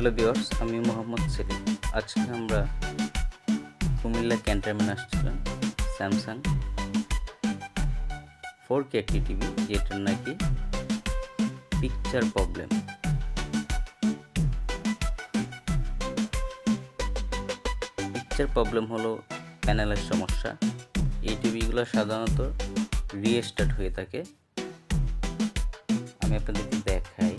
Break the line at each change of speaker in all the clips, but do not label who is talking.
Hello বিয়ার্স আমি মোহাম্মদ সেলিম। আজকে আমরা কুমিল্লা ক্যান্টনমেন্ট আসছিলাম, স্যামসাং ফোর কে টিভি, যেটার নাকি পিকচার প্রবলেম পিকচার প্রবলেম হলো প্যানেলের সমস্যা। এই টিভিগুলো সাধারণত রিস্টার্ট হয়ে থাকে। আমি আপনাদেরকে দেখাই।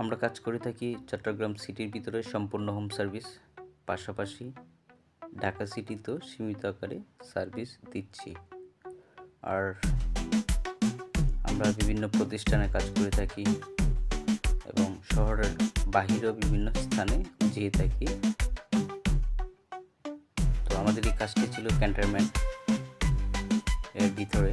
আমরা কাজ করে থাকি চট্টগ্রাম সিটির ভিতরে সম্পূর্ণ হোম সার্ভিস পাশাপাশি ঢাকা সিটিতেও সীমিত আকারে সার্ভিস দিচ্ছি। আর আমরা বিভিন্ন প্রতিষ্ঠানে কাজ করে থাকি এবং শহরের বাহিরেও বিভিন্ন স্থানে যেয়ে থাকি। তো আমাদের এই কাজটি ছিল ক্যান্টনমেন্ট এর ভিতরে।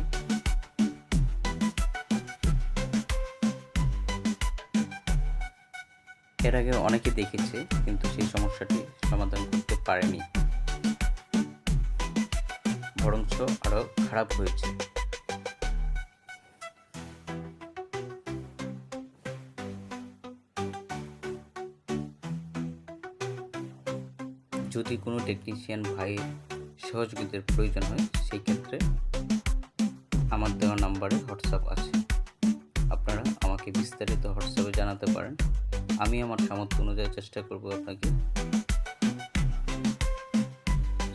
এর আগে অনেকে দেখেছে, কিন্তু সেই সমস্যাটি সমাধান করতে পারেনি। বরঞ্চ আরও খারাপ হয়েছে। যদি কোনো টেকনিশিয়ান ভাই সহযোগিতার প্রয়োজন হয় সেই ক্ষেত্রে আমার দেওয়া নাম্বারে হোয়াটসঅ্যাপ আছে। আপনারা আমাকে বিস্তারিত হোয়াটসঅ্যাপে জানাতে পারেন। আমি আমার সামর্থ্য অনুযায়ী চেষ্টা করব আপনাকে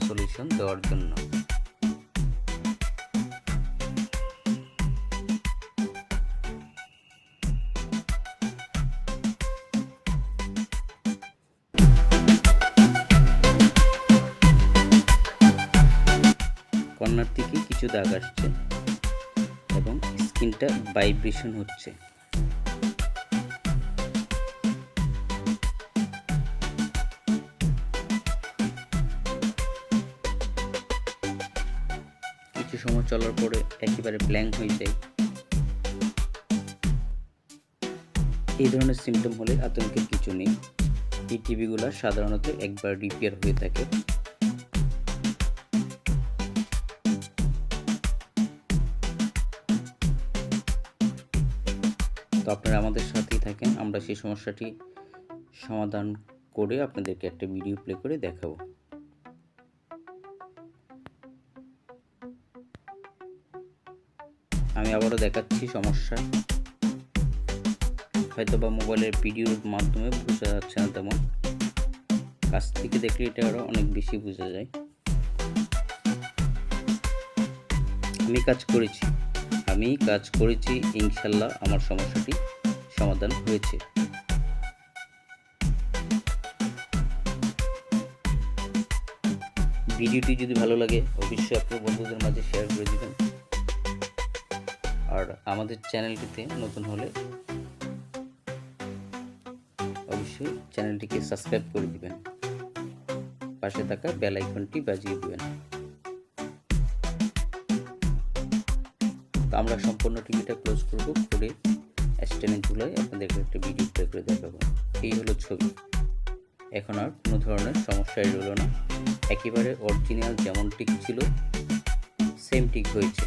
সলিউশন দেওয়ার জন্য। কর্নার থেকে কিছু দাগ আসছে এবং স্ক্রিনটা ভাইব্রেশন হচ্ছে। কিছু সময় চলার পরে একেবারে ব্ল্যাঙ্ক হয়ে যায়। এই ধরনের সিমটম হলে আতঙ্কের কিছু নেই। এই টিভিগুলো সাধারণত একবার রিপেয়ার হয়ে থাকে। তো আপনারা আমাদের সাথেই থাকেন। আমরা সেই সমস্যাটি সমাধান করে আপনাদেরকে একটা ভিডিও প্লে করে দেখাবো। আমি আবারও দেখাচ্ছি সমস্যা হয়তো বা মোবাইলের ভিডিওর মাধ্যমে বোঝা যাচ্ছে না তেমন। কাছ থেকে দেখলে এটা আরও অনেক বেশি বোঝা যায়। আমি কাজ করেছি। আমি কাজ করেছি, ইনশাল্লাহ আমার সমস্যাটি সমাধান হয়েছে। ভিডিওটি যদি ভালো লাগে, অবশ্যই আপনার বন্ধুদের মাঝে শেয়ার করে দিবেন। আর আমাদের চ্যানেলটিতে নতুন হলে অবশ্যই চ্যানেলটিকে সাবস্ক্রাইব করে দিবেন। পাশে থাকা বেল আইকনটি বাজিয়ে দিবেন। তো আমরা সম্পূর্ণ টিভিটা ক্লোজ করব করে স্ট্যান্ডে ঝুলাই আপনাদেরকে একটা ভিডিও প্লে করে দেখাবো। এই হলো ছবি। এখন আর কোনো ধরনের সমস্যাই রইল না। একেবারে অরিজিনাল যেমন টিক ছিল সেম টিক হয়েছে।